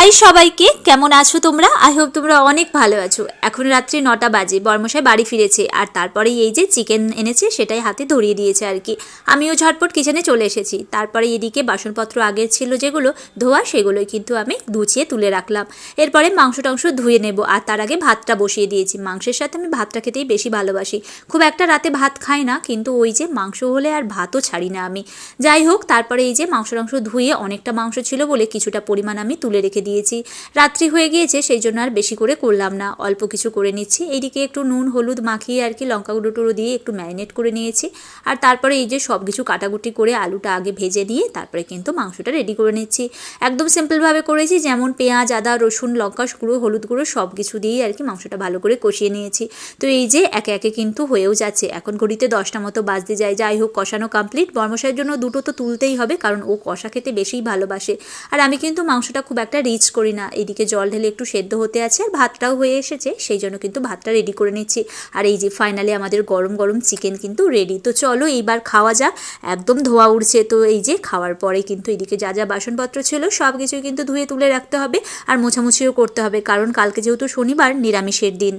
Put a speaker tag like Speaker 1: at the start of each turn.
Speaker 1: High সবাইকে, কেমন আছো তোমরা? আই হোপ তোমরা অনেক ভালো আছো। এখন রাত্রি নটা বাজে, বর্মশাই বাড়ি ফিরেছে, আর তারপরে এই যে চিকেন এনেছে, সেটাই হাতে ধরিয়ে দিয়েছে আর কি। আমিও ঝটপট কিচেনে চলে এসেছি। তারপরে এদিকে বাসনপত্র আগের ছিল যেগুলো ধোয়া, সেগুলোই কিন্তু আমি ধুচিয়ে তুলে রাখলাম। এরপরে মাংস টাংস ধুয়ে নেব, আর তার আগে ভাতটা বসিয়ে দিয়েছি। মাংসের সাথে আমি ভাতটা খেতেই বেশি ভালোবাসি। খুব একটা রাতে ভাত খাই না, কিন্তু ওই যে মাংস হলে আর ভাতও ছাড়ি না আমি। যাই হোক, তারপরে এই যে মাংস টাংস ধুয়ে অনেকটা মাংস ছিল বলে কিছুটা পরিমাণ আমি তুলে রেখে দিয়েছি। রাত্রি হয়ে গিয়েছে, সেই জন্য আর বেশি করে করলাম না। অল্প কিছু করে নিচ্ছি। এইদিকে একটু নুন, হলুদ মাখিয়ে আর কি লঙ্কা গুঁড়ো টুড়ো দিয়ে একটু ম্যারিনেট করে নিয়েছি। আর তারপরে এই যে সব কিছু কাটাকুটি করে আলুটা আগে ভেজে নিয়ে তারপরে কিন্তু মাংসটা রেডি করে নিচ্ছি। একদম সিম্পলভাবে করেছি, যেমন পেঁয়াজ, আদা, রসুন, লঙ্কা গুঁড়ো, হলুদ গুঁড়ো সব কিছু দিয়েই আর কি মাংসটা ভালো করে কষিয়ে নিয়েছি। তো এই যে একে একে কিন্তু হয়েও যাচ্ছে। এখন ঘড়িতে দশটা মতো বাজতে যায়। যাই হোক, কষানো কমপ্লিট বর্মশাইয়ের জন্য দুটো তো তুলতেই হবে, কারণ ও কষা খেতে বেশিই ভালোবাসে। আর আমি কিন্তু মাংসটা খুব একটা রিচ করি না। এদিকে জল ঢেলে একটু সেদ্ধ হতে আছে আর ভাতটাও হয়ে এসেছে, সেই জন্য কিন্তু ভাতটা রেডি করে নিচ্ছি। আর এই যে ফাইনালি আমাদের গরম গরম চিকেন কিন্তু রেডি তো চলো এইবার খাওয়া যাক, একদম ধোয়া উঠছে তো এই যে খাওয়ার পরে কিন্তু এদিকে যা যা বাসনপত্র ছিল সব কিছুই কিন্তু ধুয়ে তুলে রাখতে হবে আর মোছামুছিও করতে হবে। কারণ কালকে যেহেতু শনিবার নিরামিষের দিন।